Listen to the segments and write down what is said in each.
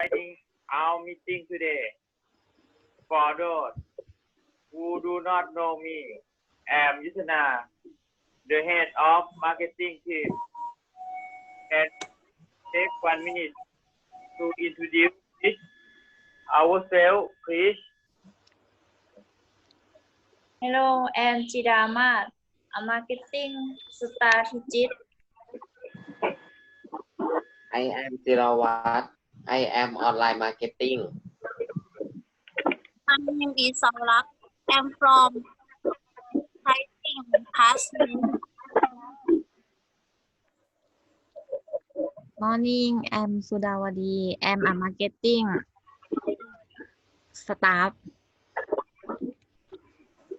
joining our meeting today. For those who do not know me, I'm Yusana, the head of marketing team. And take one minute to introduce ourselves, please. Hello, I'm Chidama, a marketing strategist. I am Jirawat. I am online marketing. My name is Saulak. I'm from Taiting Past Morning, I'm Sudawadi. I'm a marketing staff.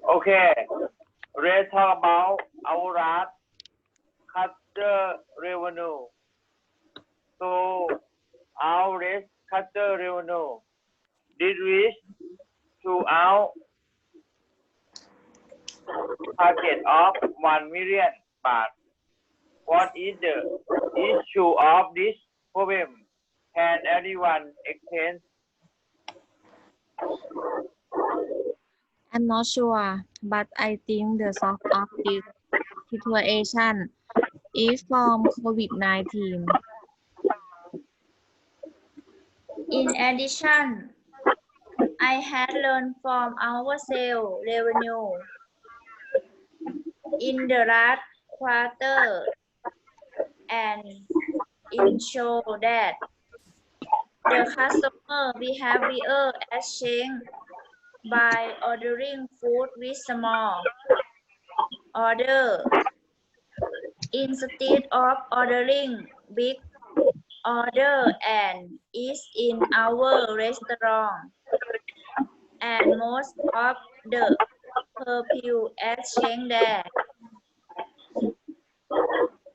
Okay, let's talk about our art customer revenue. So, revenue did reach to our target of 1 million baht. What is the issue of this problem? Can anyone explain? I'm not sure, but I think the source of this situation is from COVID-19. In addition, I had learned from our sales revenue. In the last quarter and it show that the customer behavior has changed by ordering food with small order. Instead of ordering big order and is in our restaurant and most of the has changed there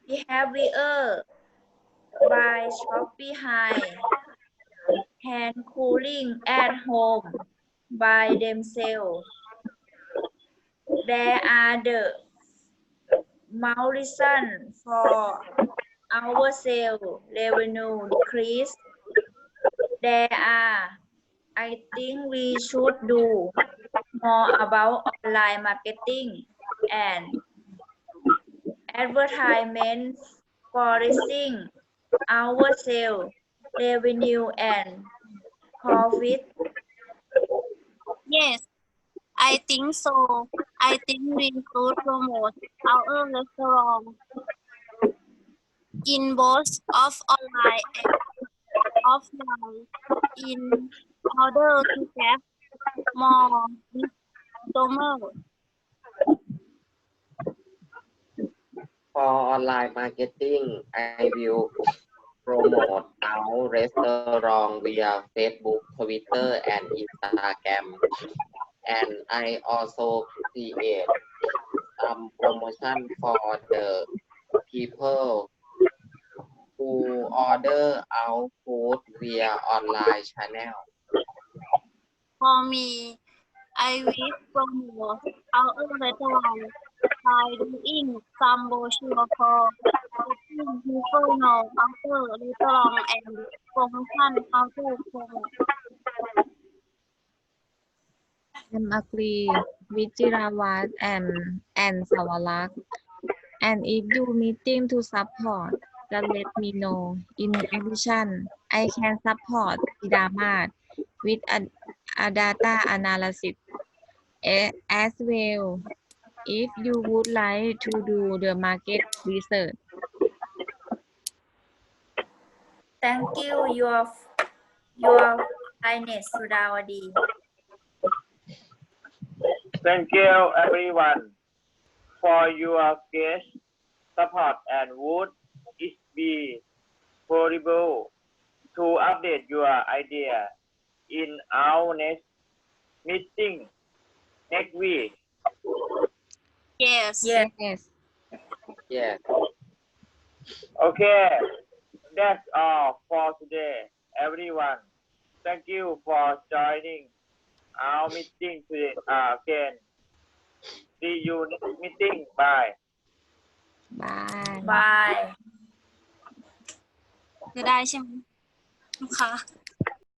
behavior by shop behind hand cooling at home by themselves. There are the reason for our sales revenue decrease. There are, I think we should do more about online marketing and advertisement for raising our sales revenue and profit. Yes, I think so. I think we could promote our restaurant in both of online and offline in order to get more customers. For online marketing, I will promote our restaurant via Facebook, Twitter, and Instagram. And I also create some promotion for the people who order our food via online channel. For me, I will promote our restaurant by doing some brochure for letting people know our restaurant and promotion how to promote. I'm agree with Jirawat and, and Sawalak. And if you meeting to support, then let me know. In addition, I can support Sidamat with a, a data analysis eh, as well. If you would like to do the market research. Thank you, your, your highness Sudawadi. Thank you everyone for your guest support and would it be possible to update your idea in our next meeting next week. Yes. Yes. Yes. Yes. Okay, that's all for today, everyone. Thank you for joining our meeting today uh, again. See you next meeting. Bye. Bye. Bye. จะได้ใช่ไหมลูกค้า